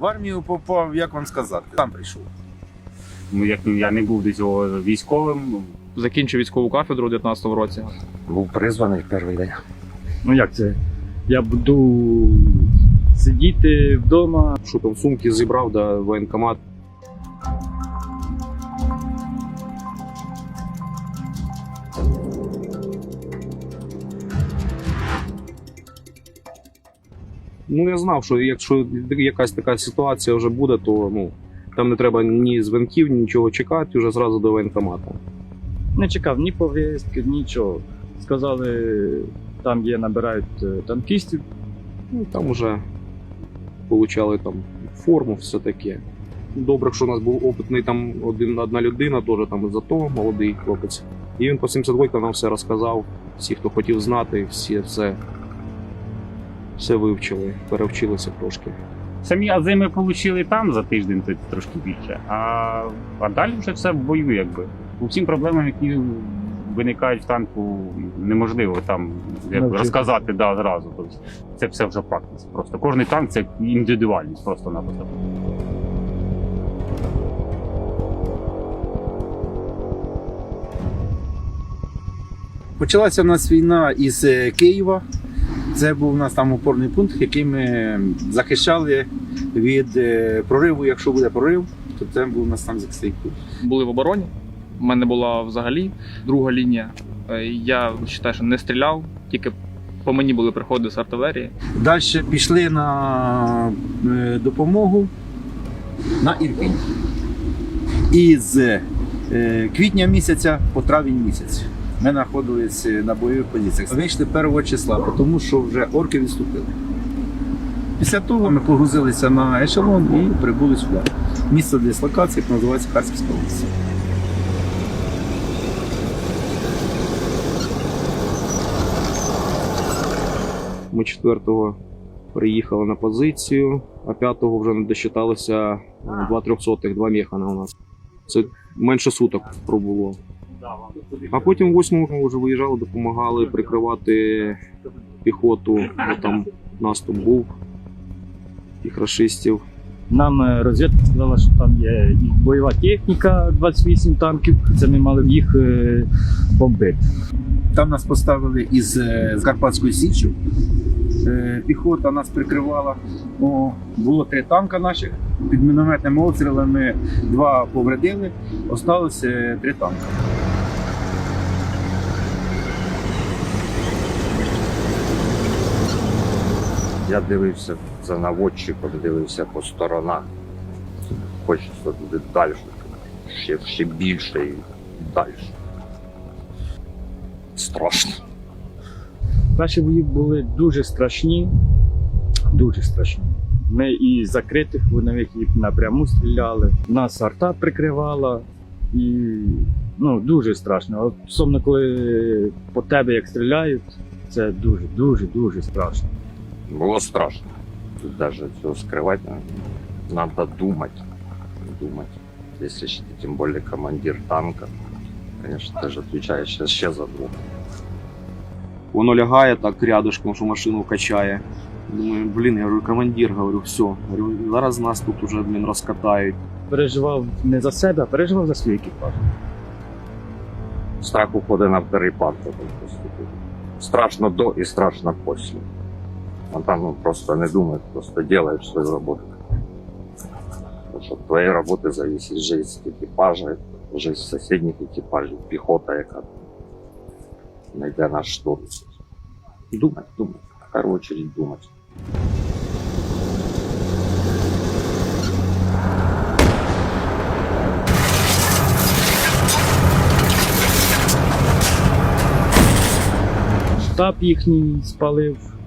В армію попав, як вам сказати, там прийшов. Ну, як я не був до цього військовим, Закінчив військову кафедру у 19-му році. Був призваний перший день. Ну як це? Я буду сидіти вдома. Що там сумки зібрав, да, воєнкомат. Ну, я знав, що якщо якась така ситуація вже буде, то ну, там не треба ні дзвінків, нічого чекати, вже зразу до воєнкомату. Не чекав ні повістки, нічого. Сказали, там є, набирають е, танкістів. Ну, там вже получали там форму, все таке. Добре, що у нас був опитний там один, одна людина, теж там із АТО, молодий хлопець. І він по 72 нам все розказав. Всі, хто хотів знати, всі все, все вивчили, перевчилися трошки. самі ази ми отримали там за тиждень, то трошки більше. А, а далі вже все в бою, якби. По всім проблемам, які виникають в танку, неможливо там як, розказати да, зразу. Тобто, це все вже практика. Просто кожний танк це індивідуальність, просто напросто. Почалася в нас війна із е, Києва. Це був у нас там опорний пункт, який ми захищали від е, прориву. Якщо буде прорив, то це був у нас там захисний пункт. були в обороні. У мене була взагалі друга лінія. Е, Я вважаю, що не стріляв, тільки по мені були приходи з артилерії. Далі пішли на е, допомогу на Ірпінь. Із е, квітня місяця по травень місяць. Ми знаходилися на бойових позиціях. Вийшли 1 числа, тому що вже орки відступили. Після того ми погрузилися на ешелон і прибули сюди. Місце дислокації називається Харківська область. Ми 4-го приїхали на позицію, а 5-го вже не досчиталися е, два трьохсотих, два механа у нас. Це менше суток пробуло. А потім 8-го вже виїжджали, допомагали прикривати піхоту, бо там наступ був тих рашистів. Нам е, розвідка сказала, що там є і бойова техніка, 28 танків. Це ми мали б їх е, бомбити. Там нас поставили із е, з Карпатської Січі. Е, Піхота нас прикривала. О, було три танка наших. Під мінометними обстрілами два повредили, осталося три танка. Я дивився за наводчиком, дивився по сторонах. Хочеться туди далі, ще, ще більше і далі. Страшно. Перші бої були дуже страшні, дуже страшні. Ми і з закритих їх напряму стріляли. Нас арта прикривала і ну, дуже страшно. Особливо коли по тебе як стріляють, це дуже, дуже, дуже страшно. Було страшно. Тут даже цього скривати надо думать. Думать. Если ще ты тем более командир танка, конечно, ты же отвечаешь сейчас ще за двух. Воно лягає так рядышком, що машину качає. Думаю, блін, я говорю, командир, говорю, все. Говорю, зараз нас тут уже блін, розкатають. Переживав не за себе, а переживав за свій екіпаж. Страх уходить на второй план. потом просто. Страшно до и страшно после. А там ну, просто не думает, просто делает свою работу. Потому что от твоей работы зависит жизнь экипажа, жизнь соседних экипажей, пехота, яка найде наш штурм. Думать, думать. В первую очередь думать. Штаб їхній спалив, е,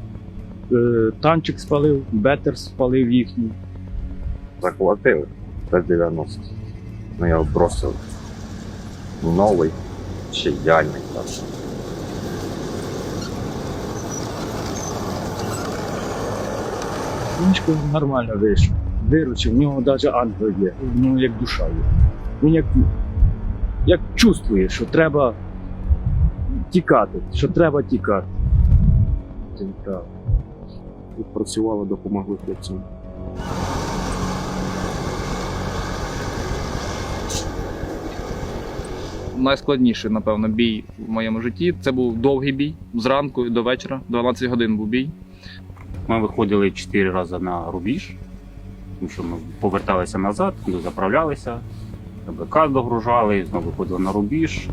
танчик спалив, бетер спалив їхній. Захватили Т-90. Ну я бросив новий, ще ідеальний так. Нічко нормально вийшов. Виручив, в нього навіть ангел є, в нього як душа є. Він як, як чувствує, що треба тікати, що треба тікати. Правда відпрацювали, допомогли хлопцям. Найскладніший, напевно, бій в моєму житті. Це був довгий бій зранку до вечора, 12 годин був бій. Ми виходили 4 рази на рубіж, тому що ми поверталися назад, заправлялися, БК догружали, знову виходили на рубіж.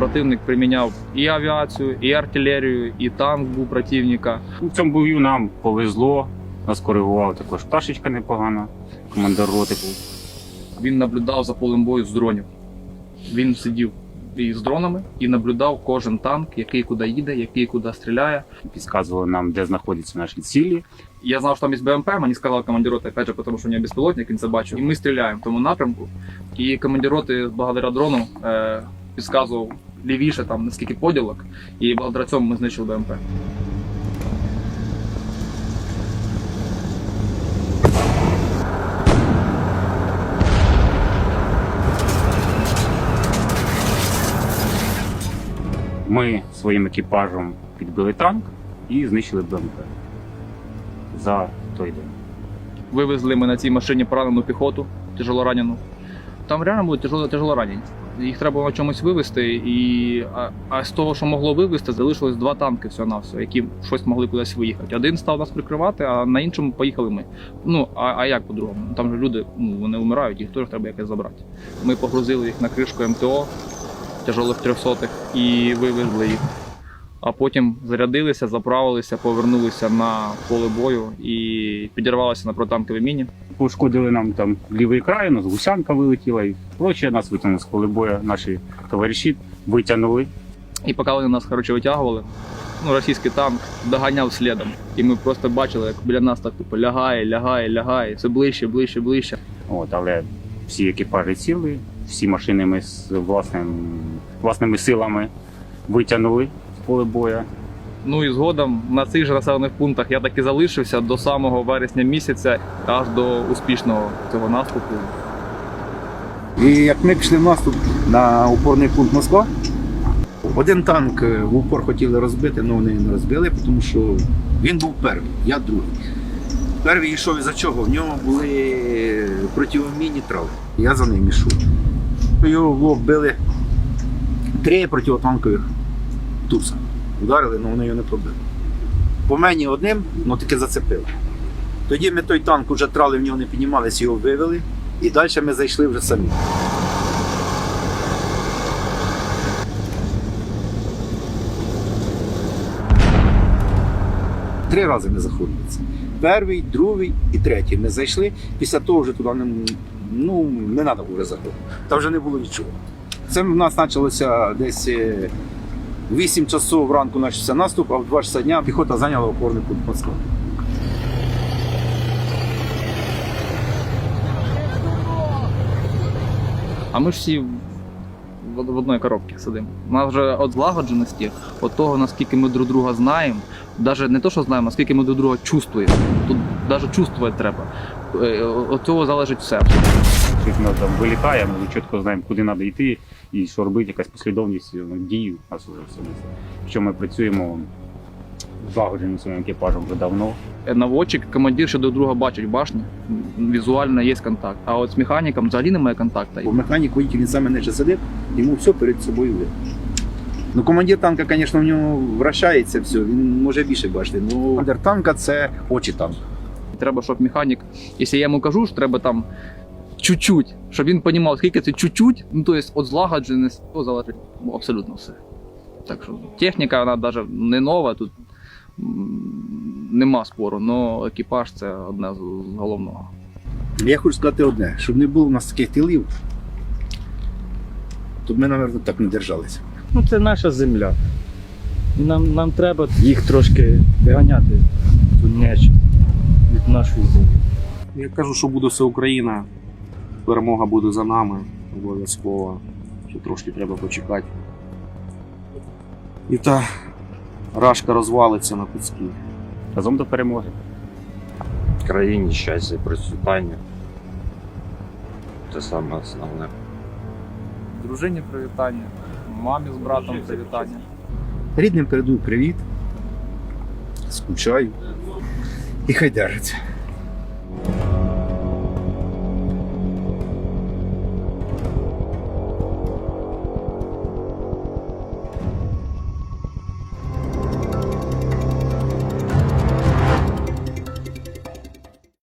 Противник приміняв і авіацію, і артилерію, і танк був противника. У цьому бою нам повезло, нас коригувала також пташечка непогана, командир роти був. Він наблюдав за полем бою з дронів. Він сидів і з дронами і наблюдав кожен танк, який куди їде, який куди стріляє. Підказували нам, де знаходяться наші цілі. Я знав, що там є БМП, мені сказав командир роти, опять же, тому що у нього безпілотник, він це бачив. І ми стріляємо в тому напрямку. І командир роти, благодаря дрону, е, підказував лівіше, там наскільки поділок, і благодаря цьому ми знищили БМП. Ми своїм екіпажем підбили танк і знищили БМП за той день. Вивезли ми на цій машині поранену піхоту, тяжело ранену. Там реально були тяжело, тяжело ранені. Їх треба на чомусь вивезти, і а, а з того, що могло вивезти, залишилось два танки всього на все, які щось могли кудись виїхати. Один став нас прикривати, а на іншому поїхали ми. Ну а, а як по-другому? Там же люди ну, вони вмирають, їх теж треба якось забрати. Ми погрузили їх на кришку МТО тяжелих трьохсотих і вивезли їх. А потім зарядилися, заправилися, повернулися на поле бою і підірвалися на протанковій міні. Пошкодили нам там лівий край, у нас гусянка вилетіла і проче. Нас витягнули з поле бою наші товариші, витягнули. І поки вони нас коротше витягували, ну, російський танк доганяв слідом. І ми просто бачили, як біля нас так типу, лягає, лягає, лягає, все ближче, ближче, ближче. От, але всі екіпажі ціли, всі машини ми з власним, власними силами витягнули поле бою. Ну і згодом на цих же населених пунктах я так і залишився до самого вересня місяця, аж до успішного цього наступу. І як ми пішли в наступ на опорний пункт Москва, один танк е, в упор хотіли розбити, але вони не розбили, тому що він був перший, я другий. Перший йшов із-за чого? В нього були противомінні травми. Я за ним йшов. Його в лоб били три противотанкових туса. Ударили, але вони його не пробили. По мені одним, ну таки зацепили. Тоді ми той танк вже трали, в нього не піднімалися, його вивели. І далі ми зайшли вже самі. Три рази ми заходили. Перший, другий і третій. Ми зайшли. Після того вже туди не, ну, не треба було заходити. Там вже не було нічого. Це в нас почалося десь е, 8 часов ранку почався наступ, а в 2 часа дня піхота зайняла опорний пункт Москва. А ми ж всі в, в одній коробці сидимо. У нас вже від злагодженості, від того, наскільки ми друг друга знаємо, навіть не то, що знаємо, а скільки ми друг друга чувствуємо. Тут навіть чувствувати треба. Е, Від цього залежить все. Щось ми там вилітає, ми чітко знаємо, куди треба йти і що робити, якась послідовність ну, дій у нас вже особисто. Що ми працюємо злагодженим своїм екіпажем вже давно. Наводчик, командир ще друг друга бачить в башні, візуально є контакт. А от з механіком взагалі немає контакту. Бо механік водитель він саме не сидить, йому все перед собою видно. Ну, командир танка, звісно, в нього вращається все, він може більше бачити. Ну, командир танка це очі танка. Треба, щоб механік, якщо я йому кажу, що треба там чуть-чуть, щоб він розумів, скільки це чуть-чуть, ну то є від злагодженості, то залежить абсолютно все. Так що техніка, вона навіть не нова, тут нема спору, але екіпаж це одне з головного. Я хочу сказати одне, щоб не було у нас таких тилів, то ми, мабуть, так не держалися. Ну, це наша земля. І нам, нам треба їх трошки виганяти, нечість від нашої землі. Я кажу, що буде все Україна. Перемога буде за нами, обов'язково. Ще трошки треба почекати. І та рашка розвалиться на куски. Разом до перемоги. Країні щастя і процвітання. Це саме основне. Дружині привітання, мамі з братом привітання. Рідним передаю привіт. Скучаю. І хай держаться.